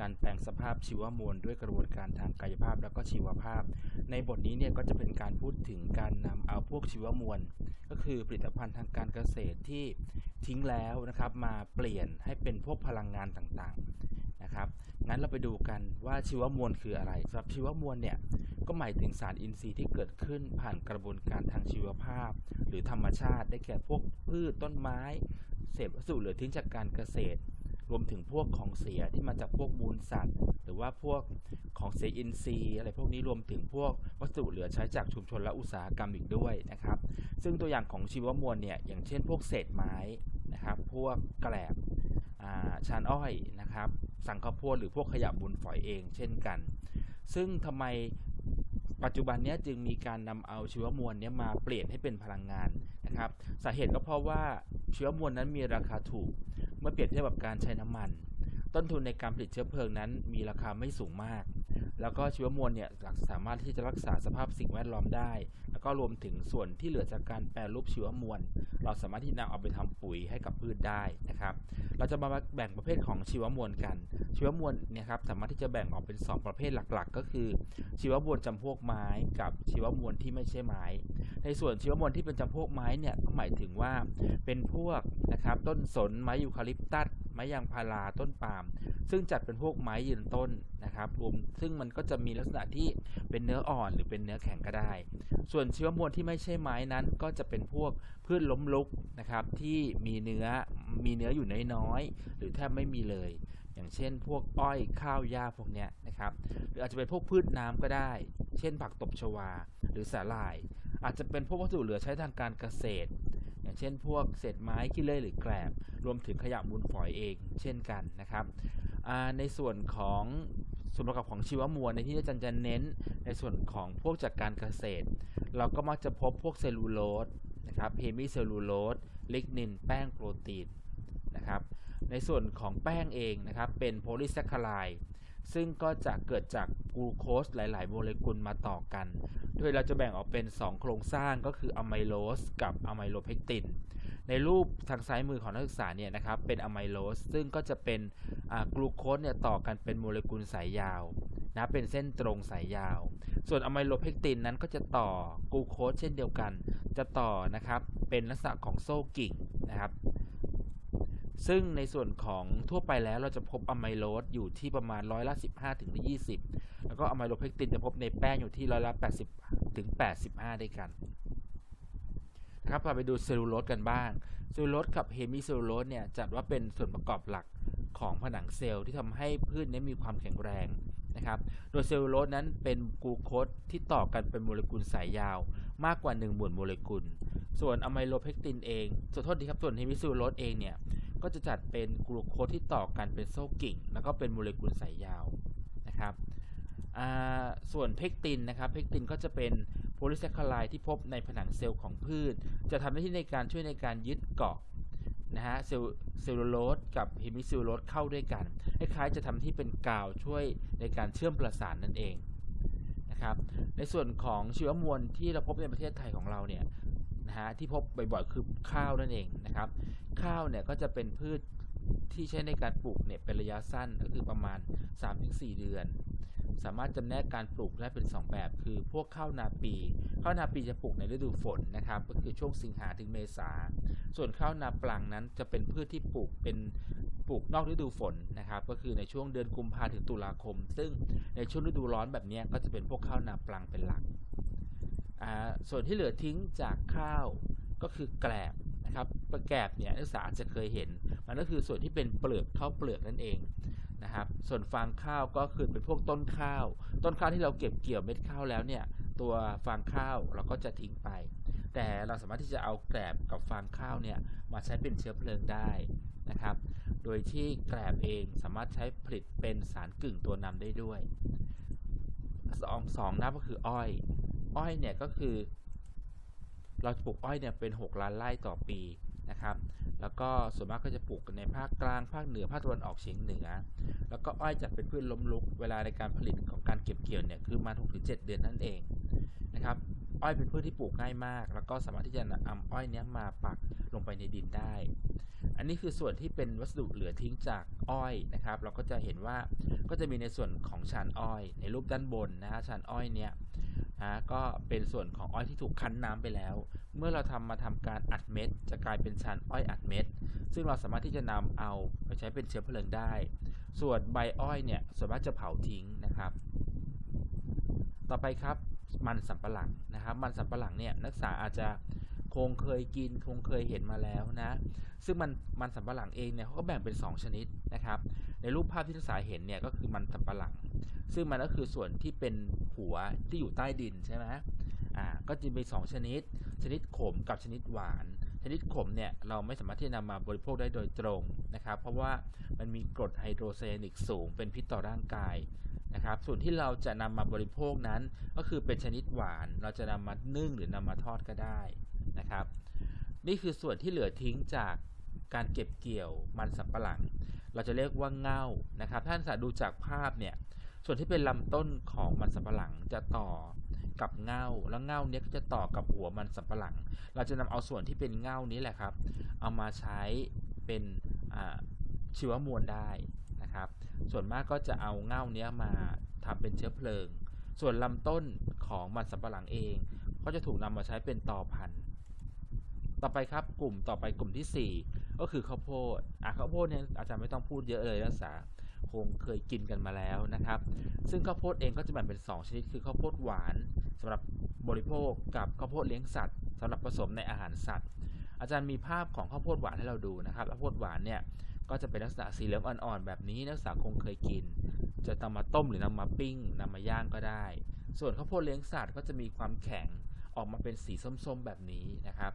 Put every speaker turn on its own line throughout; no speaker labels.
การแปลงสภาพชีวมวลด้วยกระบวนการทางกายภาพแล้วก็ชีวภาพ ในบทนี้เนี่ยก็จะเป็นการพูดถึงการนำเอาพวกชีวมวล ก็คือผลิตภัณฑ์ทางการเกษตรที่ทิ้งแล้วนะครับมาเปลี่ยนให้เป็นพวกพลังงานต่างๆนะครับงั้นเราไปดูกันว่าชีวมวลคืออะไรสำหรับชีวมวลเนี่ยก็หมายถึงสารอินทรีย์ที่เกิดขึ้นผ่านกระบวนการทางชีวภาพ หรือธรรมชาติได้แก่พวกพืชต้นไม้ เศษวัสดุเหลือทิ้งจากการเกษตร รวมถึงพวกของเสียที่มาจากพวกมูลสัตว์ หรือว่าพวกของเสียอินทรีย์ อะไรพวกนี้รวมถึงพวกวัสดุเหลือใช้จากชุมชนและอุตสาหกรรมอีกด้วยนะครับ ซึ่งตัวอย่างของชีวมวลเนี่ยอย่างเช่น พวกเศษไม้นะครับ พวกแกลบชานอ้อยนะครับ สังข้าวโพดหรือพวกขยะมูลฝอยเองเช่นกัน ซึ่งทำไมปัจจุบันนี้จึงมีการนำเอาชีวมวลเนี้ยมาเปลี่ยนให้เป็นพลังงานนะครับ สาเหตุก็เพราะว่าชีวมวลนั้นมีราคาถูก เมื่อเปรียบเทียบกับการใช้น้ำมัน ต้นทุนในการผลิตเชื้อเพลิงนั้น มีราคาไม่สูงมาก แล้วก็ชีวมวลเนี่ยสามารถที่จะรักษาสภาพสิ่งแวดล้อมได้ ก็รวมถึงส่วนที่เหลือจากการแปรรูปชีวมวล เราสามารถที่นำเอาไปทำปุ๋ยให้กับพืชได้นะครับ เราจะมาแบ่งประเภทของชีวมวลกัน ชีวมวลเนี่ยครับสามารถที่จะแบ่งออกเป็น 2 ประเภทหลักๆ ก็คือ ชีวมวลจำพวกไม้กับชีวมวลที่ไม่ใช่ไม้ ในส่วนชีวมวลที่เป็นจำพวกไม้เนี่ยก็หมายถึงว่าเป็นพวกนะครับต้นสนไม้ยูคาลิปตัส ไม้ยางพาราต้นปาล์มซึ่งจัดเป็นพวกไม้ยืนต้นนะครับรวมซึ่งมันก็จะมีลักษณะที่เป็นเนื้ออ่อนหรือเป็นเนื้อแข็งก็ได้ ส่วนชีวมวลที่ไม่ใช่ไม้นั้นก็จะเป็นพวกพืชล้มลุกนะครับที่มีเนื้อมีเนื้ออยู่น้อยๆหรือแทบไม่มีเลย อย่างเช่น พวกอ้อยข้าวหญ้าพวกเนี้ยนะครับหรืออาจจะเป็นพวกพืชน้ำก็ได้ เช่นผักตบชวาหรือสาหร่าย อาจจะเป็นพวกวัสดุเหลือใช้ทางการเกษตร อย่างเช่นพวกเศษไม้ขี้เลื่อยหรือแกลบรวมถึงขยะมูลฝอยเองเช่นกันนะครับในส่วนของส่วนประกอบของชีวมวลในที่อาจารย์จะเน้นในส่วนของพวกจากการเกษตร เราก็มักจะพบพวกเซลลูโลสนะครับเฮมิเซลลูโลสลิกนิน แป้งโปรตีนนะครับในส่วนของแป้งเองนะครับเป็นโพลีแซคคาไลด์ ซึ่งก็จะเกิดจากกลูโคสหลาย ๆ โมเลกุลมาต่อกัน โดยเราจะแบ่งออกเป็น 2 โครงสร้างก็คืออะไมโลสกับอะไมโลเพกติน ในรูปทางซ้ายมือของนักศึกษาเนี่ยนะครับเป็นอะไมโลสซึ่งก็จะเป็นกลูโคสเนี่ยต่อกันเป็นโมเลกุลสายยาวนะเป็นเส้นตรงสายยาว ส่วนอะไมโลเพกตินนั้นก็จะต่อกลูโคสเช่นเดียวกัน จะต่อนะครับเป็นลักษณะของโซ่กิ่งนะครับ ซึ่งในส่วนของทั่วไปแล้วเราจะพบอะไมโลสอยู่ที่ประมาณร้อยละ 15ถึง20 แล้วก็อะไมโลเพกตินจะพบในแป้งอยู่ที่ร้อยละ 80ถึง85 ด้วยกันนะครับเราไปดูเซลลูโลสกันบ้างเซลลูโลสกับเฮมิเซลลูโลสเนี่ยจัดว่าเป็นส่วนประกอบหลักของผนังเซลล์ที่ทำให้พืชนี้มีความแข็งแรงนะครับ โดยเซลลูโลสนั้นเป็นกลูโคสที่ต่อกันเป็นโมเลกุลสายยาว มากกว่า1 0,000โมเลกุล ส่วนอะไมโลเพกตินเองส่วนโทษดีครับส่วนเฮมิเซลลูโลสเองเนี่ย ก็จะจัดเป็นกลูโคสที่ต่อกันเป็นโซ่กิ่ง แล้วก็เป็นโมเลกุลสายยาวนะครับส่วนเพกตินนะครับเพกตินก็จะเป็นโพลีแซคคาไลด์ที่พบในผนังเซลล์ของพืช จะทำหน้าที่ในการช่วยในการยึดเกาะนะฮะเซลเซลลูโลสกับเฮมิเซลลูโลสเข้าด้วยกันคล้ายๆจะทำที่เป็นกาวช่วยในการเชื่อมประสานนั่นเองนะครับในส่วนของชีวมวลที่เราพบในประเทศไทยของเราเนี่ย ฮะที่พบบ่อยๆคือข้าวนั่นเองนะครับ ข้าวเนี่ยก็จะเป็นพืชที่ใช้ในการปลูกเนี่ยเป็นระยะสั้นก็คือประมาณ 3-4 เดือน สามารถจำแนกการปลูกได้เป็น 2 แบบ คือพวกข้าวนาปีข้าวนาปีจะปลูกในฤดูฝนนะครับ ก็คือช่วงสิงหาถึงเมษาส่วนข้าวนาปลังนั้นจะเป็นพืชที่ปลูกเป็นปลูกนอกฤดูฝนนะครับ ก็คือในช่วงเดือนกุมภาถึงตุลาคม ซึ่งในช่วงฤดูร้อนแบบนี้ก็จะเป็นพวกข้าวนาปลังเป็นหลัก ส่วนที่เหลือทิ้งจากข้าวก็คือแกลบนะครับแกลบเนี่ยนักศึกษาจะเคยเห็น มันก็คือส่วนที่เป็นเปลือกข้าวเปลือกนั่นเองนะครับ ส่วนฟางข้าวก็คือเป็นพวกต้นข้าว ต้นข้าวที่เราเก็บเกี่ยวเม็ดข้าวแล้วเนี่ยตัวฟางข้าวเราก็จะทิ้งไป แต่เราสามารถที่จะเอาแกลบกับฟางข้าวเนี่ยมาใช้เป็นเชื้อเพลิงได้นะครับ โดยที่แกลบเองสามารถใช้ผลิตเป็นสารกึ่งตัวนำได้ด้วยสองสองนับก็คืออ้อย อ้อยเนี่ยก็คือ เราปลูกอ้อยเนี่ยเป็น 6 ล้านไร่ต่อปีนะครับ แล้วก็ส่วนมากก็จะปลูกในภาคกลางภาคเหนือภาคตะวันออกเฉียงเหนือ แล้วก็อ้อยจัดเป็นพืชล้มลุกเวลาในการผลิตของการเก็บเกี่ยวเนี่ยคือมา6-7 เดือนนั่นเองนะครับอ้อยเป็นพืชที่ปลูกง่ายมาก แล้วก็สามารถที่จะนำอ้อยเนี้ยมาปักลงไปในดินได้ อันนี้คือส่วนที่เป็นวัสดุเหลือทิ้งจากอ้อยนะครับ เราก็จะเห็นว่าก็จะมีในส่วนของชานอ้อย ในรูปด้านบนนะฮะชานอ้อยเนี่ย นะก็เป็นส่วนของอ้อยที่ถูกคั้นน้ำไปแล้ว เมื่อเราทำมาทำการอัดเม็ด จะกลายเป็นชานอ้อยอัดเม็ด ซึ่งเราสามารถที่จะนำเอาไปใช้เป็นเชื้อเพลิงได้ ส่วนใบอ้อยเนี่ยส่วนมากจะเผาทิ้งนะครับ ต่อไปครับมันสำปะหลังนะครับ มันสำปะหลังเนี่ยนักศึกษาอาจจะ คงเคยกินคงเคยเห็นมาแล้วนะ ซึ่งมันมันสำปะหลังเองเนี่ยเขาก็แบ่งเป็น 2 ชนิดนะครับ ในรูปภาพที่นักศึกษาเห็นเนี่ยก็คือมันสำปะหลัง ซึ่งมันก็คือส่วนที่เป็นหัวที่อยู่ใต้ดินใช่ไหมอ่าก็จะมี2ชนิด ชนิดขมกับชนิดหวาน ชนิดขมเนี่ยเราไม่สามารถที่จะนำมาบริโภคได้โดยตรงนะครับ เพราะว่ามันมีกรดไฮโดรไซยานิกสูงเป็นพิษต่อร่างกายนะครับ ส่วนที่เราจะนำมาบริโภคนั้นก็คือเป็นชนิดหวาน เราจะนำมานึ่งหรือนำมาทอดก็ได้ นะครับ นี่คือส่วนที่เหลือทิ้งจากการเก็บเกี่ยวมันสำปะหลัง เราจะเรียกว่าเง่านะครับ ท่านสาดูจากภาพเนี่ยส่วนที่เป็นลำต้นของมันสำปะหลังจะต่อกับเง่าแล้วเง่าเนี้ยก็จะต่อกับหัวมันสำปะหลัง เราจะนำเอาส่วนที่เป็นเง่านี้แหละครับ เอามาใช้เป็นชีวมวลได้นะครับ ส่วนมากก็จะเอาเง่าเนี้ยมาทำเป็นเชื้อเพลิง ส่วนลำต้นของมันสำปะหลังเอง ก็จะถูกนำมาใช้เป็นตอพันธุ์ ต่อไปครับกลุ่มต่อไปกลุ่มที่ 4 ก็คือข้าวโพดอะข้าวโพดเนี่ยอาจารย์ไม่ต้องพูดเยอะเลยนักศึกษาคงเคยกินกันมาแล้วนะครับ ซึ่งข้าวโพดเองก็จะแบ่งเป็น 2 ชนิดคือข้าวโพดหวานสำหรับบริโภคกับข้าวโพดเลี้ยงสัตว์สำหรับผสมในอาหารสัตว์ อาจารย์มีภาพของข้าวโพดหวานให้เราดูนะครับข้าวโพดหวานเนี่ยก็จะเป็นลักษณะสีเหลืองอ่อนๆแบบนี้นักศึกษาคงเคยกิน จะนำมาต้มหรือนำมาปิ้งนำมาย่างก็ได้ ส่วนข้าวโพดเลี้ยงสัตว์ก็จะมีความแข็งออกมาเป็นสีส้มๆแบบนี้นะครับ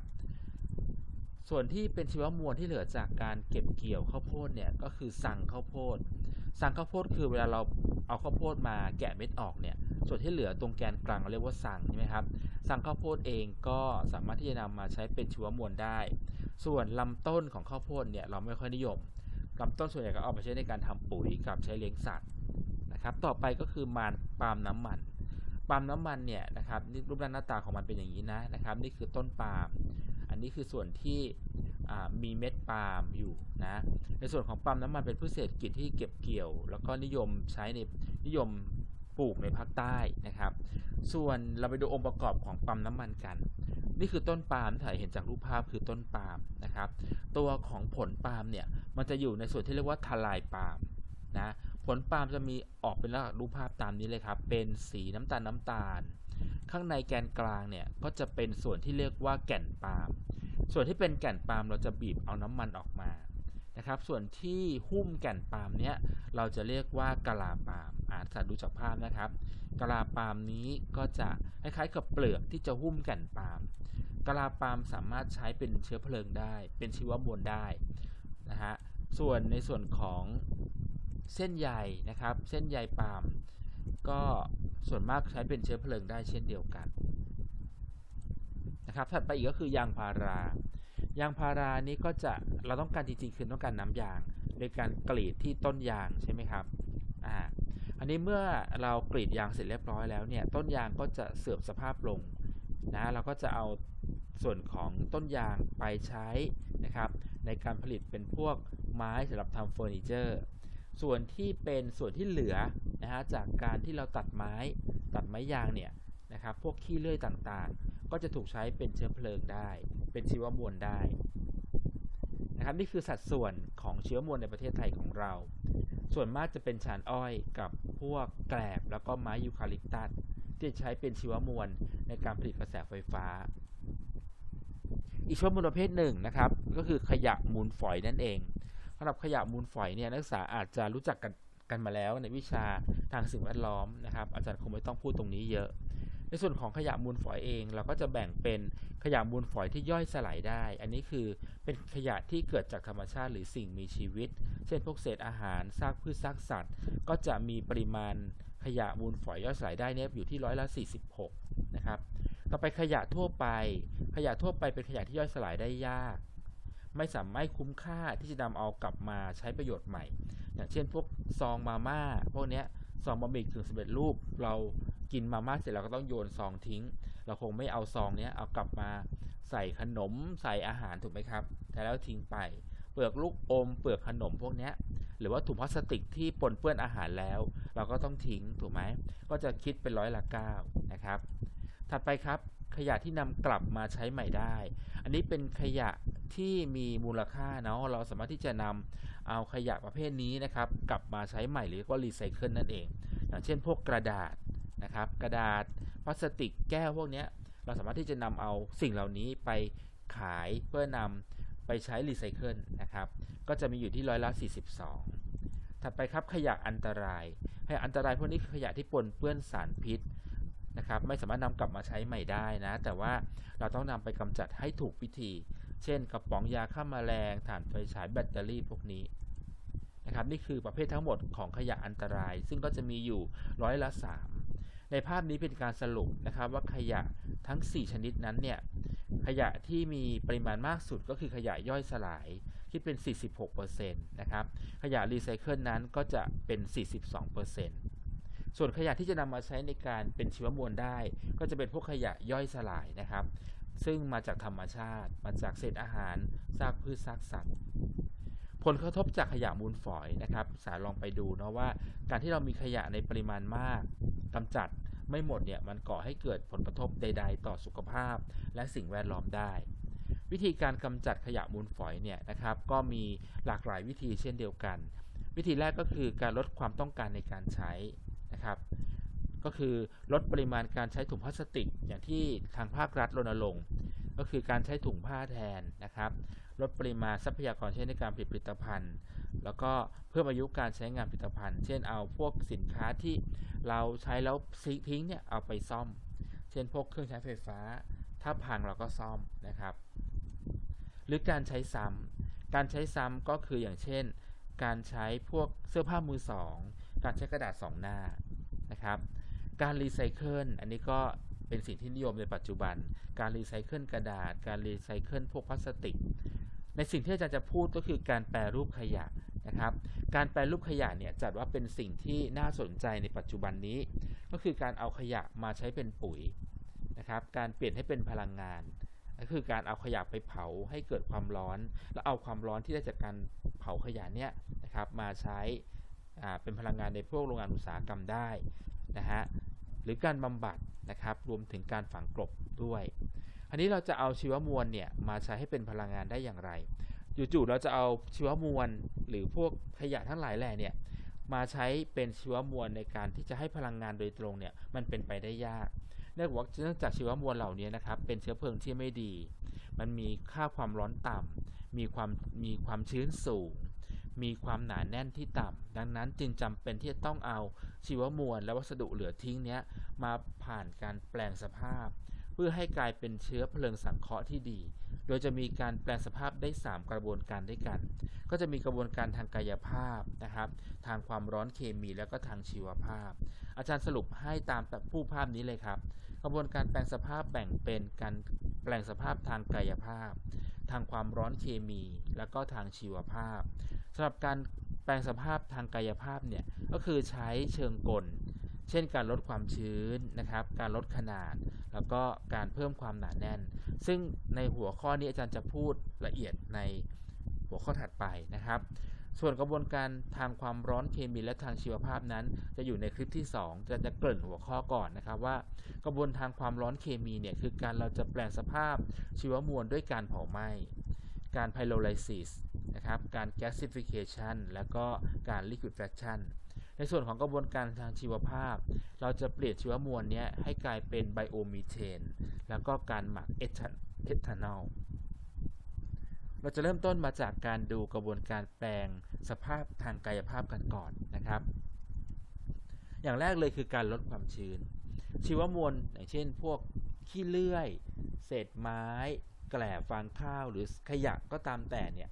ส่วนที่เป็นชีวมวลที่เหลือจากการเก็บเกี่ยวข้าวโพดเนี่ยก็คือสังข้าวโพด สังข้าวโพดคือเวลาเราเอาข้าวโพดมาแกะเม็ดออกเนี่ยส่วนที่เหลือตรงแกนกลางเราเรียกว่าสังใช่ไหมครับสังข้าวโพดเองก็สามารถที่จะนำมาใช้เป็นชีวมวลได้ ส่วนลำต้นของข้าวโพดเนี่ยเราไม่ค่อยนิยมลำต้นส่วนใหญ่ก็เอาไปใช้ในการทำปุ๋ยกับใช้เลี้ยงสัตว์นะครับต่อไปก็คือมันปาล์มน้ำมันปาล์มน้ำมันเนี่ยนะครับนี่รูปร่างหน้าตาของมันเป็นอย่างนี้นะนะครับนี่คือต้นปาล์ม อันนี้คือส่วนที่มีเม็ดปาล์มอยู่นะ ในส่วนของปาล์มน้ำมันเป็นพืชเศรษฐกิจที่เก็บเกี่ยว แล้วก็นิยมใช้ในนิยมปลูกในภาคใต้นะครับ ส่วนเราไปดูองค์ประกอบของปาล์มน้ำมันกัน นี่คือต้นปาล์มที่ถ่ายเห็นจากรูปภาพคือต้นปาล์มนะครับ ตัวของผลปาล์มเนี่ยมันจะอยู่ในส่วนที่เรียกว่าทลายปาล์มนะ ผลปาล์มจะมีออกเป็นลักษณะรูปภาพตามนี้เลยครับ เป็นสีน้ำตาลน้ำตาล ข้างในแกนกลางเนี่ยก็จะเป็นส่วนที่เรียกว่าแก่นปาล์ม ส่วนที่เป็นแก่นปาล์มเราจะบีบเอาน้ำมันออกมานะครับ ส่วนที่หุ้มแก่นปาล์มเนี้ยเราจะเรียกว่ากะลาปาล์มอาจจะดูจากภาพนะครับกะลาปาล์มนี้ก็จะคล้ายๆกับเปลือกที่จะหุ้มแก่นปาล์มกะลาปาล์มสามารถใช้เป็นเชื้อเพลิงได้ เป็นชีวมวลได้นะฮะส่วนในส่วนของเส้นใยนะครับ เส้นใยปาล์มก็ ส่วนมากใช้เป็นเชื้อเพลิงได้เช่นเดียวกันนะครับถัดไปอีกก็คือยางพารายางพารานี้ก็จะเราต้องการจริงๆคือต้องการน้ำยาง โดยการกรีดที่ต้นยางใช่ไหมครับอ่าอันนี้เมื่อเรากรีดยางเสร็จเรียบร้อยแล้วเนี่ยต้นยางก็จะเสื่อมสภาพลงนะเราก็จะเอาส่วนของต้นยางไปใช้นะครับ ในการผลิตเป็นพวกไม้สำหรับทำเฟอร์นิเจอร์ส่วนที่เป็นส่วนที่เหลือ นะฮะจากการที่เราตัดไม้ตัดไม้ยางเนี่ยนะครับพวกขี้เลื่อยต่างๆ ก็จะถูกใช้เป็นเชื้อเพลิงได้ เป็นชีวมวลได้นะครับนี่คือสัดส่วนของเชื้อมวลในประเทศไทยของเรา ส่วนมากจะเป็นชานอ้อยกับพวกแกลบแล้วก็ไม้ยูคาลิปตัสที่ใช้เป็นชีวมวลในการผลิตกระแสไฟฟ้า อีกชีวมวลประเภทหนึ่งนะครับ ก็คือขยะมูลฝอยนั่นเองสำหรับขยะมูลฝอยเนี่ยนักศึกษาอาจจะรู้จักกัน กันมาแล้วในวิชาทางสิ่งแวดล้อมนะครับ อาจารย์คงไม่ต้องพูดตรงนี้เยอะ ในส่วนของขยะมูลฝอยเอง เราก็จะแบ่งเป็นขยะมูลฝอยที่ย่อยสลายได้ อันนี้คือเป็นขยะที่เกิดจากธรรมชาติหรือสิ่งมีชีวิต เช่นพวกเศษอาหารซากพืชซากสัตว์ ก็จะมีปริมาณขยะมูลฝอยย่อยสลายได้เนี่ยอยู่ที่ร้อยละ 46 นะครับ ต่อไปขยะทั่วไป ขยะทั่วไปเป็นขยะที่ย่อยสลายได้ยาก ไม่สามารถคุ้มค่าที่จะนำเอากลับมาใช้ประโยชน์ใหม่ อย่างเช่นพวกซองมาม่าพวกนี้ซองบะหมี่กึ่งสำเร็จรูปเรากินมาม่าเสร็จเราก็ต้องโยนซองทิ้ง เราคงไม่เอาซองนี้เอากลับมาใส่ขนมใส่อาหารถูกไหมครับ แต่แล้วทิ้งไป เปลือกลูกอม เปลือกขนมพวกเนี้ยหรือว่าถุงพลาสติกที่ปนเปื้อนอาหารแล้ว เราก็ต้องทิ้งถูกไหมก็จะคิดเป็นร้อยละ9นะครับ ถัดไปครับ ขยะที่นำกลับมาใช้ใหม่ได้ อันนี้เป็นขยะที่มีมูลค่าเนาะเราสามารถที่จะนำเอาขยะประเภทนี้นะครับ กลับมาใช้ใหม่หรือว่ารีไซเคิลนั่นเอง อย่างเช่นพวกกระดาษนะครับ กระดาษพลาสติกแก้วพวกนี้เราสามารถที่จะนำเอาสิ่งเหล่านี้ไปขายเพื่อนำไปใช้รีไซเคิลนะครับ ก็จะมีอยู่ที่ร้อยละ 42 ถัดไปครับขยะอันตราย ขยะอันตรายพวกนี้คือขยะที่ปนเปื้อนสารพิษ นะครับ ไม่สามารถนำกลับมาใช้ใหม่ได้นะ แต่ว่าเราต้องนำไปกำจัดให้ถูกวิธี เช่น กระป๋องยาฆ่าแมลงถ่านไฟฉายแบตเตอรี่พวกนี้นะครับนี่คือประเภททั้งหมดของขยะอันตราย ซึ่งก็จะมีอยู่ร้อยละ 3 ในภาพนี้เป็นการสรุปนะครับว่าขยะทั้ง 4 ชนิดนั้นเนี่ยขยะที่มีปริมาณมากสุดก็คือขยะย่อยสลายคิดเป็น 46%นะครับขยะรีไซเคิลนั้นก็จะเป็น 42% ส่วนขยะที่จะนำมาใช้ในการเป็นชีวมวลได้ ก็จะเป็นพวกขยะย่อยสลายนะครับ ซึ่งมาจากธรรมชาติ มาจากเศษอาหารซากพืชซากสัตว์ผลกระทบจากขยะมูลฝอยนะครับ สารลองไปดูเนาะว่า การที่เรามีขยะในปริมาณมากกำจัดไม่หมดเนี่ยมันก่อให้เกิดผลกระทบใด ๆ ต่อสุขภาพ และสิ่งแวดล้อมได้ วิธีการกำจัดขยะมูลฝอยเนี่ยนะครับ ก็มีหลากหลายวิธีเช่นเดียวกัน วิธีแรกก็คือการลดความต้องการในการใช้ นะครับ ก็คือลดปริมาณการใช้ถุงพลาสติก อย่างที่ทางภาครัฐรณรงค์ก็คือการใช้ถุงผ้าแทนนะครับ ลดปริมาณทรัพยากรใช้ในการผลิตผลิตภัณฑ์ แล้วก็เพิ่มอายุการใช้งานผลิตภัณฑ์ เช่นเอาพวกสินค้าที่เราใช้แล้วทิ้งเนี่ยเอาไปซ่อม เช่นพวกเครื่องใช้ไฟฟ้า ถ้าพังเราก็ซ่อมนะครับ หรือการใช้ซ้ำการใช้ซ้ำก็คืออย่างเช่น การใช้พวกเสื้อผ้ามือสอง การใช้กระดาษสองหน้านะครับ การรีไซเคิลอันนี้ก็เป็นสิ่งที่นิยมในปัจจุบัน การรีไซเคิลกระดาษ การรีไซเคิลพวกพลาสติก ในสิ่งที่อาจารย์จะพูดก็คือการแปรรูปขยะนะครับ การแปรรูปขยะเนี่ยจัดว่าเป็นสิ่งที่น่าสนใจในปัจจุบันนี้ ก็คือการเอาขยะมาใช้เป็นปุ๋ยนะครับ การเปลี่ยนให้เป็นพลังงานก็คือการเอาขยะไปเผาให้เกิดความร้อน แล้วเอาความร้อนที่ได้จากการเผาขยะเนี่ยนะครับมาใช้ เป็นพลังงานในพวกโรงงานอุตสาหกรรมได้นะฮะหรือการบำบัดนะครับรวมถึงการฝังกลบด้วย อันนี้เราจะเอาชีวมวลเนี่ยมาใช้ให้เป็นพลังงานได้อย่างไรจู่ๆเราจะเอาชีวมวลหรือพวกขยะทั้งหลายแหล่เนี่ยมาใช้เป็นชีวมวลในการที่จะให้พลังงานโดยตรงเนี่ยมันเป็นไปได้ยากเนื่องจากชีวมวลเหล่านี้นะครับเป็นเชื้อเพลิงที่ไม่ดี มันมีค่าความร้อนต่ำมีความมีความชื้นสูง มีความหนาแน่นที่ต่ำดังนั้นจึงจำเป็นที่จะต้องเอาชีวมวลและวัสดุเหลือทิ้งเนี้ยมาผ่านการแปลงสภาพ เพื่อให้กลายเป็นเชื้อเพลิงสังเคราะห์ที่ดี โดยจะมีการแปลงสภาพได้ 3 กระบวนการด้วยกัน ก็จะมีกระบวนการทางกายภาพนะครับ ทางความร้อนเคมีแล้วก็ทางชีวภาพ อาจารย์สรุปให้ตามแบบผู้ภาพนี้เลยครับ กระบวนการแปลงสภาพแบ่งเป็นการ แปลงสภาพทางกายภาพ ทางความร้อนเคมี แล้วก็ทางชีวภาพสำหรับการแปลงสภาพทางกายภาพเนี่ยก็คือใช้เชิงกล เช่นการลดความชื้นนะครับ การลดขนาด แล้วก็การเพิ่มความหนาแน่น ซึ่งในหัวข้อนี้อาจารย์จะพูดละเอียดในหัวข้อถัดไปนะครับ ส่วนกระบวนการทางความร้อนเคมีและทางชีวภาพนั้น จะอยู่ในคลิปที่ 2 จะจะเกริ่นหัวข้อก่อนนะครับว่า กระบวนทางความร้อนเคมีเนี่ยคือการเราจะแปลงสภาพชีวมวลด้วยการเผาไหม้ การไพโรไลซิสนะครับ การแก๊สซิฟิเคชันแล้วก็การลิควิดแฟคชันในส่วนของกระบวนการทางชีวภาพ เราจะเปลี่ยนชีวมวลนี้ให้กลายเป็นไบโอมีเทน แล้วก็การหมักเอทานอล เราจะเริ่มต้นมาจากการดูกระบวนการแปลงสภาพทางกายภาพกันก่อนนะครับ อย่างแรกเลยคือการลดความชื้น ชีวมวลอย่างเช่น พวกขี้เลื่อย เศษไม้ แกลบฟางข้าวหรือขยะก็ตามแต่เนี่ย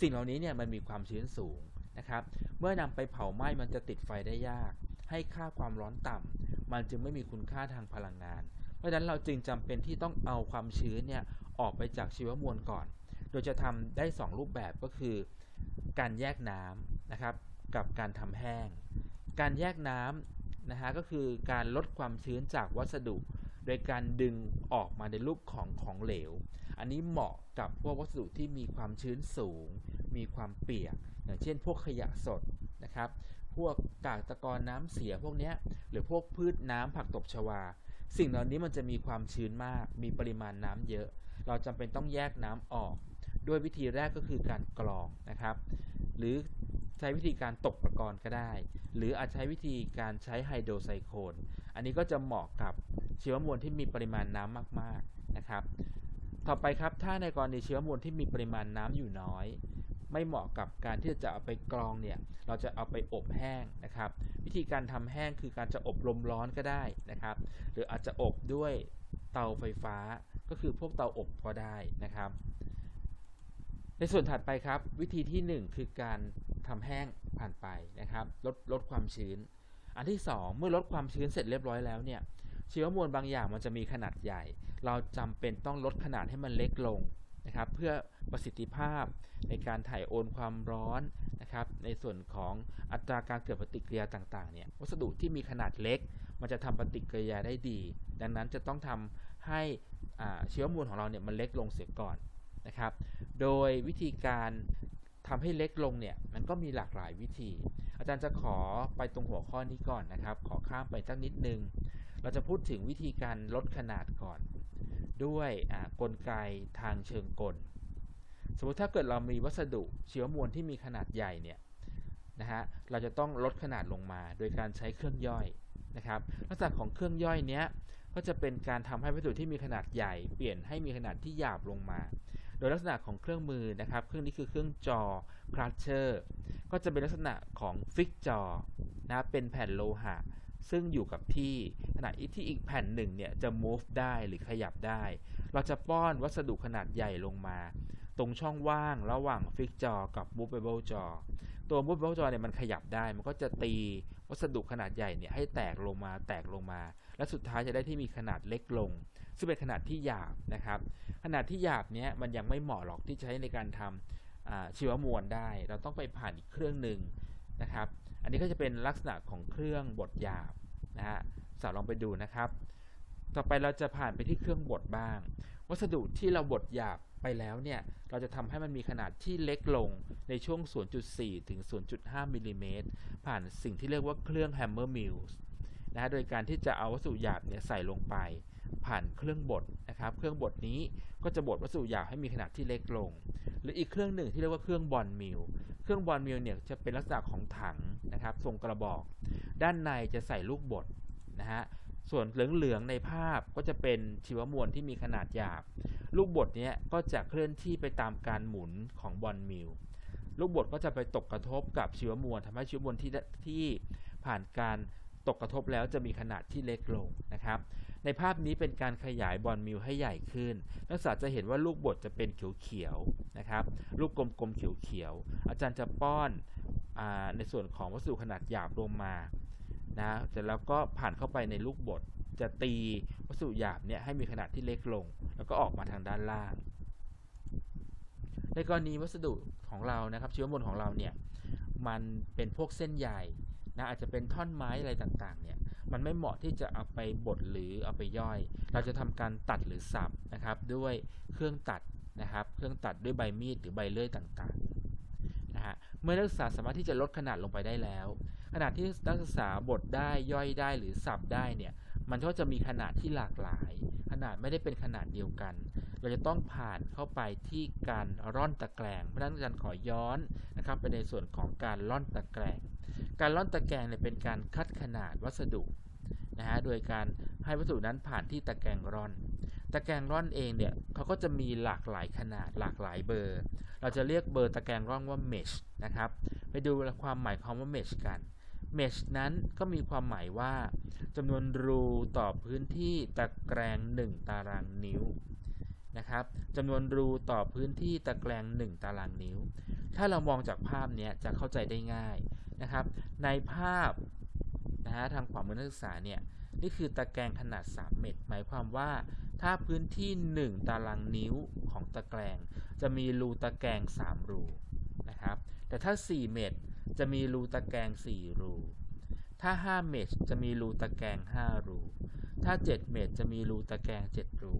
สิ่งเหล่านี้เนี่ยมันมีความชื้นสูงนะครับ เมื่อนำไปเผาไหม้มันจะติดไฟได้ยาก ให้ค่าความร้อนต่ำมันจึงไม่มีคุณค่าทางพลังงาน เพราะฉะนั้นเราจึงจำเป็นที่ต้องเอาความชื้นเนี่ยออกไปจากชีวมวลก่อน โดยจะทำได้ 2 รูปแบบก็คือ การแยกน้ำนะครับกับการทำแห้ง การแยกน้ำนะฮะก็คือการลดความชื้นจากวัสดุ โดยการดึงออกมาในรูปของของเหลว อันนี้เหมาะกับพวกวัสดุที่มีความชื้นสูง มีความเปียก อย่างเช่น พวกขยะสดนะครับ พวกกากตะกอนน้ำเสียพวกเนี้ยหรือพวกพืชน้ำผักตบชวา สิ่งเหล่านี้มันจะมีความชื้นมาก มีปริมาณน้ำเยอะ เราจำเป็นต้องแยกน้ำออก ด้วยวิธีแรกก็คือการกรองนะครับ หรือใช้วิธีการตกตะกอนก็ได้ หรืออาจใช้วิธีการใช้ไฮโดรไซโคนอันนี้ก็จะเหมาะกับชีวมวลที่มีปริมาณน้ำมากๆนะครับ ต่อไปครับถ้าในกรณีเชื้อมวลที่มีปริมาณน้ำอยู่น้อย ไม่เหมาะกับการที่จะเอาไปกรองเนี่ยเราจะเอาไปอบแห้งนะครับ วิธีการทำแห้งคือการจะอบลมร้อนก็ได้นะครับ หรืออาจจะอบด้วยเตาไฟฟ้าก็คือพวกเตาอบก็ได้นะครับ ในส่วนถัดไปครับ วิธีที่ 1 คือการทำแห้งผ่านไปนะครับลดลดความชื้น อันที่ 2 เมื่อลดความชื้นเสร็จเรียบร้อยแล้วเนี่ยเชื้อมวลบางอย่างมันจะมีขนาดใหญ่ เราจำเป็นต้องลดขนาดให้มันเล็กลงนะครับเพื่อประสิทธิภาพในการถ่ายโอนความร้อนนะครับในส่วนของอัตราการเกิดปฏิกิริยาต่างๆเนี่ยวัสดุที่มีขนาดเล็ก มันจะทำปฏิกิริยาได้ดี ดังนั้นจะต้องทำให้เชื้อมวลของเราเนี่ยมันเล็กลงเสียก่อน นะครับ โดยวิธีการทำให้เล็กลงเนี่ยมันก็มีหลากหลายวิธี อาจารย์จะขอไปตรงหัวข้อนี้ก่อนนะครับ ขอข้ามไปสักนิดนึง เราจะพูดถึงวิธีการลดขนาดก่อน ด้วยกลไกทางเชิงกล สมมติถ้าเกิดเรามีวัสดุเชื้อมวลที่มีขนาดใหญ่เนี่ยนะฮะเราจะต้องลดขนาดลงมา โดยการใช้เครื่องย่อยนะครับลักษณะของเครื่องย่อยเนี้ยก็จะเป็นการทำให้วัสดุที่มีขนาดใหญ่ เปลี่ยนให้มีขนาดที่หยาบลงมา โดยลักษณะของเครื่องมือนะครับ เครื่องนี้คือเครื่องจอคลัตเชอร์ก็จะเป็นลักษณะของฟิกจอนะเป็นแผ่นโลหะ ซึ่งอยู่กับที่ขณะที่อีกแผ่นหนึ่งเนี่ยจะ move ได้หรือขยับได้ เราจะป้อนวัสดุขนาดใหญ่ลงมา ตรงช่องว่างระหว่างฟิกจอกับ movable จอตัว movable จอเนี่ยมันขยับได้ มันก็จะตีวัสดุขนาดใหญ่เนี่ยให้แตกลงมาแตกลงมา และสุดท้ายจะได้ที่มีขนาดเล็กลง ซึ่งเป็นขนาดที่หยาบนะครับ ขนาดที่หยาบเนี้ยมันยังไม่เหมาะหรอกที่จะใช้ในการทำอ่าชีวมวลได้ เราต้องไปผ่านอีกเครื่องหนึ่งนะครับ อันนี้ก็จะเป็นลักษณะของเครื่องบดหยาบนะฮะสาวลองไปดูนะครับ ต่อไปเราจะผ่านไปที่เครื่องบดบ้าง วัสดุที่เราบดหยาบไปแล้วเนี่ย เราจะทำให้มันมีขนาดที่เล็กลงในช่วง 0.4 ถึง 0.5มิลลิเมตรผ่านสิ่งที่เรียกว่าเครื่อง hammer mills นะฮะโดยการที่จะเอาวัสดุหยาบเนี่ยใส่ลงไป ผ่านเครื่องบดนะครับ เครื่องบดนี้ก็จะบดวัสดุหยาบให้มีขนาดที่เล็กลง หรืออีกเครื่องหนึ่งที่เรียกว่าเครื่องบอลมิล เครื่องบอลมิลเนี่ยจะเป็นลักษณะของถังนะครับทรงกระบอก ด้านในจะใส่ลูกบดนะฮะ ส่วนเหลืองๆในภาพก็จะเป็นชีวมวลที่มีขนาดหยาบ ลูกบดเนี้ยก็จะเคลื่อนที่ไปตามการหมุนของบอลมิล ลูกบดก็จะไปตกกระทบกับชีวมวลทำให้ชีวมวลที่ที่ผ่านการตกกระทบแล้วจะมีขนาดที่เล็กลงนะครับ ในภาพนี้เป็นการขยายบอลมิลให้ใหญ่ขึ้น นักศึกษาจะเห็นว่าลูกบดจะเป็นเขียวๆนะครับลูกกลมๆเขียวๆอาจารย์จะป้อนอในส่วนของวัสดุขนาดหยาบลงมานะเสร็จแล้วก็ผ่านเข้าไปในลูกบดจะตีวัสดุหยาบเนี่ยให้มีขนาดที่เล็กลง แล้วก็ออกมาทางด้านล่าง ในกรณีวัสดุของเรานะครับชีวมวลของเราเนี่ยมันเป็นพวกเส้นใหญ่นะอาจจะเป็นท่อนไม้อะไรต่างๆเนี่ย มันไม่เหมาะที่จะเอาไปบดหรือเอาไปย่อย เราจะทำการตัดหรือสับนะครับด้วยเครื่องตัดนะครับ เครื่องตัดด้วยใบมีดหรือใบเลื่อยต่างๆนะฮะเมื่อนักศึกษาสามารถที่จะลดขนาดลงไปได้แล้ว ขนาดที่นักศึกษาบดได้ย่อยได้หรือสับได้เนี่ยมันก็จะมีขนาดที่หลากหลาย ขนาดไม่ได้เป็นขนาดเดียวกัน เราจะต้องผ่านเข้าไปที่การร่อนตะแกรงเพราะฉะนั้นอาจารย์ขอย้อนนะครับไปในส่วนของการร่อนตะแกรง การร่อนตะแกรงเนี่ยเป็นการคัดขนาดวัสดุนะฮะโดยการให้วัสดุนั้นผ่านที่ตะแกรงร่อน ตะแกรงร่อนเองเนี่ยเขาก็จะมีหลากหลายขนาดหลากหลายเบอร์ เราจะเรียกเบอร์ตะแกรงร่อนว่า mesh นะครับไปดูความหมายความว่า mesh กัน mesh นั้นก็มีความหมายว่าจำนวนรูต่อพื้นที่ตะแกรง 1 ตารางนิ้วนะครับจำนวนรูต่อพื้นที่ตะแกรง 1 ตารางนิ้ว ถ้าเรามองจากภาพเนี้ยจะเข้าใจได้ง่าย นะครับ ในภาพนะฮะทางขวามือนักศึกษาเนี่ยนี่คือตะแกรงขนาด 3 เมตร หมายความว่าถ้าพื้นที่ 1 ตารางนิ้วของตะแกรง จะมีรูตะแกรง3รูนะครับ แต่ถ้า 4 เมตร จะมีรูตะแกรง4รูถ้า 5 เมตร จะมีรูตะแกรง5รูถ้า 7 เมตร จะมีรูตะแกรง7รู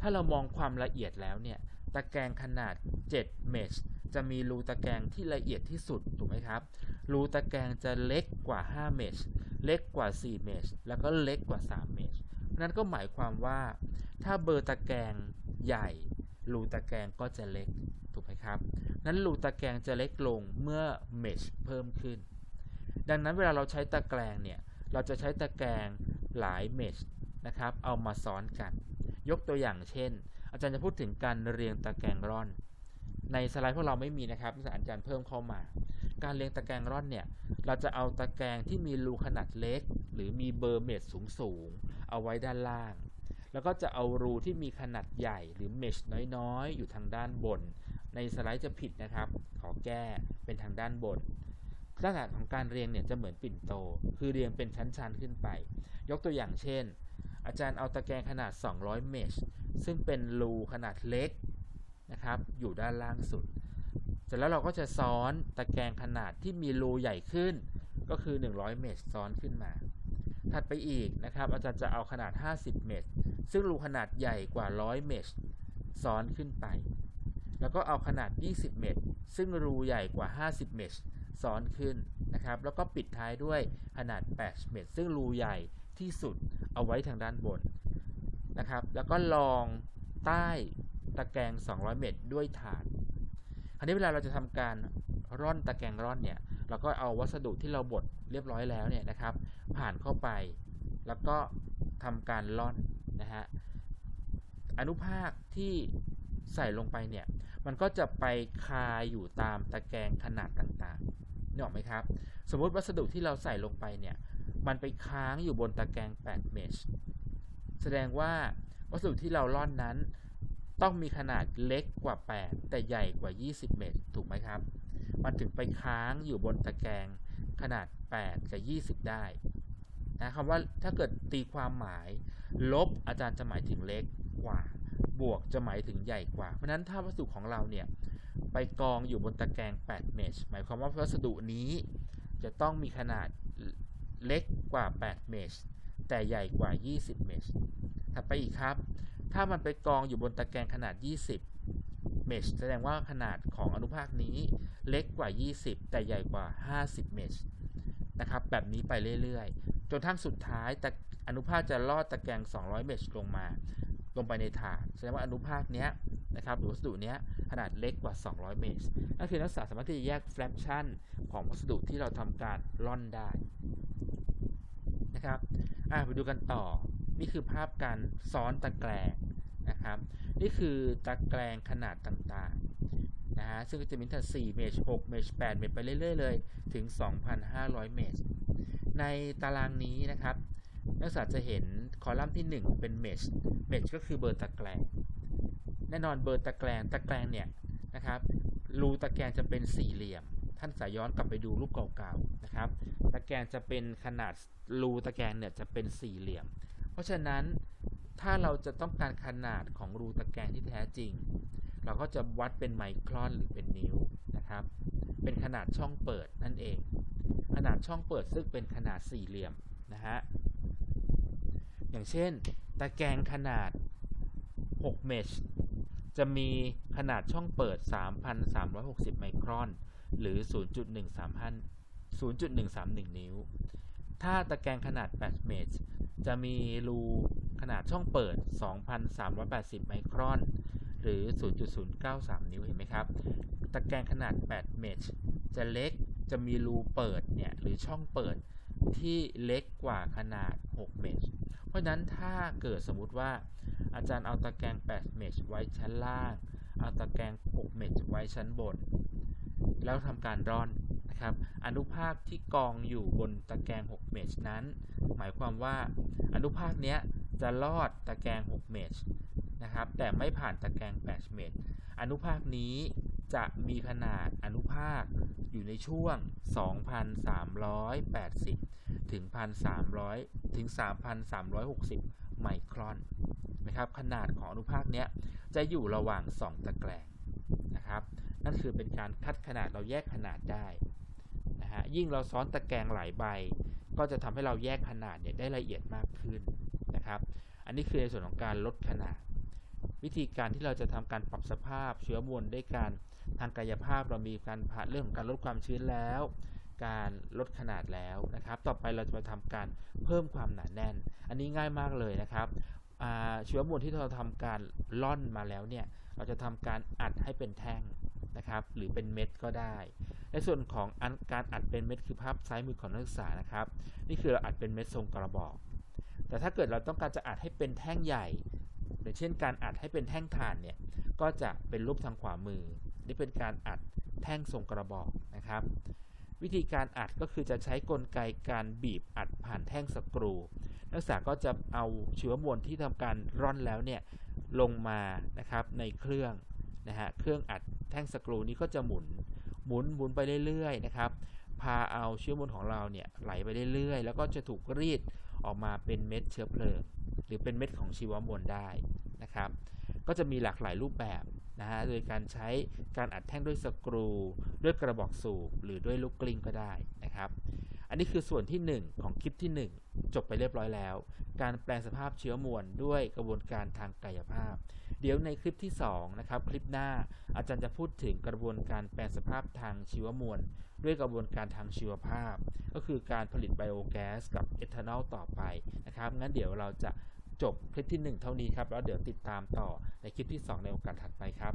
ถ้าเรามองความละเอียดแล้วเนี่ยตะแกรงขนาด 7 เมตร จะมีรูตะแกรงที่ละเอียดที่สุดถูกไหมครับ รูตะแกรงจะเล็กกว่า 5 เมชเล็กกว่า 4 เมชแล้วก็เล็กกว่า 3 เมชนั้นก็หมายความว่าถ้าเบอร์ตะแกรงใหญ่ รูตะแกรงก็จะเล็กถูกไหมครับ นั้นรูตะแกรงจะเล็กลงเมื่อเมชเพิ่มขึ้น ดังนั้นเวลาเราใช้ตะแกรงเนี่ยเราจะใช้ตะแกรงหลายเมชนะครับเอามาซ้อนกัน ยกตัวอย่างเช่น อาจารย์จะพูดถึงการเรียงตะแกรงร่อน ในสไลด์พวกเราไม่มีนะครับอาจารย์เพิ่มเข้ามา การเรียงตะแกรงร่อนเนี่ย เราจะเอาตะแกรงที่มีรูขนาดเล็ก หรือมีเบอร์เมชสูงสูงๆเอาไว้ด้านล่าง แล้วก็จะเอารูที่มีขนาดใหญ่หรือเมชน้อยๆ อยู่ทางด้านบน ในสไลด์จะผิดนะครับ ขอแก้เป็นทางด้านบนลักษณะของการเรียงเนี่ยจะเหมือนปิ่นโต คือเรียงเป็นชั้นๆขึ้นไป ยกตัวอย่างเช่น อาจารย์เอาตะแกรงขนาด 200 เมชซึ่งเป็นรูขนาดเล็ก นะครับ อยู่ด้านล่างสุด เสร็จแล้วเราก็จะซ้อนตะแกรงขนาดที่มีรูใหญ่ขึ้น ก็คือ 100 เมชซ้อนขึ้นมา ถัดไปอีกนะครับ อาจารย์จะเอาขนาด 50 เมชซึ่งรูขนาดใหญ่กว่า 100 เมชซ้อนขึ้นไป แล้วก็เอาขนาด 20 เมตร ซึ่งรูใหญ่กว่า 50 เมตรซ้อนขึ้นนะครับ แล้วก็ปิดท้ายด้วยขนาด 8 เมตร ซึ่งรูใหญ่ที่สุดเอาไว้ทางด้านบนนะครับ แล้วก็ลองใต้ ตะแกรง 200 เมตรด้วยฐาน คราวนี้เวลาเราจะทำการร่อนตะแกรงร่อนเนี่ยเราก็เอาวัสดุที่เราบดเรียบร้อยแล้วเนี่ยนะครับ ผ่านเข้าไปแล้วก็ทำการร่อนนะฮะอนุภาคที่ใส่ลงไปเนี่ยมันก็จะไปคาอยู่ตามตะแกรงขนาดต่างๆนี่ออกไหมครับ สมมุติวัสดุที่เราใส่ลงไปเนี่ยมันไปค้างอยู่บนตะแกรง8เมชแสดงว่าวัสดุที่เราล่อนนั้น ต้องมีขนาดเล็กกว่า 8 แต่ใหญ่กว่า 20 เมตร ถูกไหมครับ มันถึงไปค้างอยู่บนตะแกรงขนาด 8 กับ 20 ได้นะคำว่าถ้าเกิดตีความหมาย ลบอาจารย์จะหมายถึงเล็กกว่า บวกจะหมายถึงใหญ่กว่า เพราะฉะนั้นถ้าวัสดุของเราเนี่ย ไปกองอยู่บนตะแกรง 8 เมชหมายความว่าวัสดุนี้จะต้องมีขนาดเล็กกว่า 8 เมชแต่ใหญ่กว่า 20 เมชถัดไปอีกครับ ถ้ามันไปกองอยู่บนตะแกรงขนาด 20 เมชแสดงว่าขนาดของอนุภาคนี้เล็กกว่า 20 แต่ใหญ่กว่า 50 เมชนะครับ แบบนี้ไปเรื่อยๆ จนทั้งสุดท้ายแต่อนุภาคจะลอดตะแกรง 200 เมชลงมา ลงไปในฐานแสดงว่าอนุภาคเนี้ยนะครับ หรือวัสดุเนี้ยขนาดเล็กกว่า 200 เมตรนั่นคือนักศึกษาสามารถที่จะแยก fraction ของวัสดุที่เราทำการร่อนได้นะครับ อะไปดูกันต่อ นี่คือภาพการซ้อนตะแกรงนะครับ นี่คือตะแกรงขนาดต่างๆนะฮะซึ่งจะมีตั้ง4เมตร6เมตร8เมตรไปเรื่อยๆเลยถึง 2,500 เมตร ในตารางนี้นะครับ นักศึกษาจะเห็นคอลัมน์ที่ 1 เป็นเมชเมชก็คือเบอร์ตะแกรงแน่นอนเบอร์ตะแกรงตะแกรงเนี่ยนะครับรูตะแกรงจะเป็นสี่เหลี่ยม ท่านสายย้อนกลับไปดูรูปเก่าๆนะครับ ตะแกรงจะเป็นขนาดรูตะแกรงเนี่ยจะเป็นสี่เหลี่ยม ราะฉะนั้นถ้าเราจะต้องการขนาดของรูตะแกรงที่แท้จริง เราก็จะวัดเป็นไมครอนหรือเป็นนิ้วนะครับ เป็นขนาดช่องเปิดนั่นเอง ขนาดช่องเปิดซึ่งเป็นขนาดสี่เหลี่ยมนะฮะอย่างเช่น ตะแกรงขนาด 6 เมชจะมีขนาดช่องเปิด 3,360 ไมครอน หรือ 0.135 0.131 นิ้ว ถ้าตะแกรงขนาด 8 เมชจะมีรูขนาดช่องเปิด 2,380 ไมครอน หรือ 0.093 นิ้ว เห็นไหมครับ ตะแกรงขนาด 8 เมชจะเล็ก จะมีรูเปิดเนี่ย หรือช่องเปิดที่เล็กกว่าขนาด 6 เมชเพราะนั้นถ้าเกิดสมมุติว่าอาจารย์เอาตะแกรง 8 เมชไว้ชั้นล่าง เอาตะแกรง 6 เมชไว้ชั้นบน แล้วทำการร่อน นะครับ อนุภาคที่กองอยู่บนตะแกรง 6 เมชนั้น หมายความว่าอนุภาคเนี้ยจะลอดตะแกรง 6 เมชนะครับ แต่ไม่ผ่านตะแกรง 8 เมชอนุภาคนี้จะมีขนาดอนุภาคอยู่ในช่วง 2,380 ถึง 1,300 ถึง 3,360 ไมครอนนะครับขนาดของอนุภาคเนี้ยจะอยู่ระหว่าง 2 ตะแกรงนะครับ นั่นคือเป็นการคัดขนาดเราแยกขนาดได้ นะฮะยิ่งเราซ้อนตะแกรงหลายใบ ก็จะทำให้เราแยกขนาดเนี่ยได้ละเอียดมากขึ้นนะครับ อันนี้คือในส่วนของการลดขนาด วิธีการที่เราจะทำการปรับสภาพเชื้อมวลด้วยการทางกายภาพเรามีการผ่านเรื่องของการลดความชื้นแล้ว การลดขนาดแล้วนะครับ ต่อไปเราจะมาทำการเพิ่มความหนาแน่น อันนี้ง่ายมากเลยนะครับเชื้อมวลที่เราทำการล่อนมาแล้วเนี่ย เราจะทำการอัดให้เป็นแท่งนะครับ หรือเป็นเม็ดก็ได้ ในส่วนของอันการอัดเป็นเม็ดคือภาพซ้ายมือของนักศึกษานะครับ นี่คือเราอัดเป็นเม็ดทรงกระบอก แต่ถ้าเกิดเราต้องการจะอัดให้เป็นแท่งใหญ่อย่างเช่น การอัดให้เป็นแท่งถ่านเนี่ยก็จะเป็นรูปทางขวามือ นี่เป็นการอัดแท่งทรงกระบอกนะครับ วิธีการอัดก็คือจะใช้กลไกการบีบอัดผ่านแท่งสกรู นักศึกษาก็จะเอาเชื้อมวลที่ทำการร่อนแล้วเนี่ยลงมานะครับในเครื่องนะฮะเครื่องอัดแท่งสกรูนี้ก็จะหมุน หมุนหมุนไปเรื่อยๆนะครับ พาเอาเชื้อมวลของเราเนี่ยไหลไปเรื่อยๆ แล้วก็จะถูกรีดออกมาเป็นเม็ดเชื้อเพลิง หรือเป็นเม็ดของชีวมวลได้นะครับ ก็จะมีหลากหลายรูปแบบนะฮะ โดยการใช้การอัดแท่งด้วยสกรู ด้วยกระบอกสูบ หรือด้วยลูกกลิ้งก็ได้นะครับ อันนี้คือส่วนที่ 1 ของคลิปที่ 1 จบไปเรียบร้อยแล้ว การแปลงสภาพเชื้อมวลด้วยกระบวนการทางกายภาพ เดี๋ยวในคลิปที่2นะครับคลิปหน้าอาจารย์จะพูดถึงกระบวนการแปลงสภาพทางชีวมวล ด้วยกระบวนการทางชีวภาพ ก็คือการผลิตไบโอแก๊สกับเอทานอลต่อไปนะครับงั้นเดี๋ยวเราจะจบคลิปที่ 1 เท่านี้ครับ แล้วเดี๋ยวติดตามต่อในคลิปที่ 2 ในโอกาสถัดไปครับ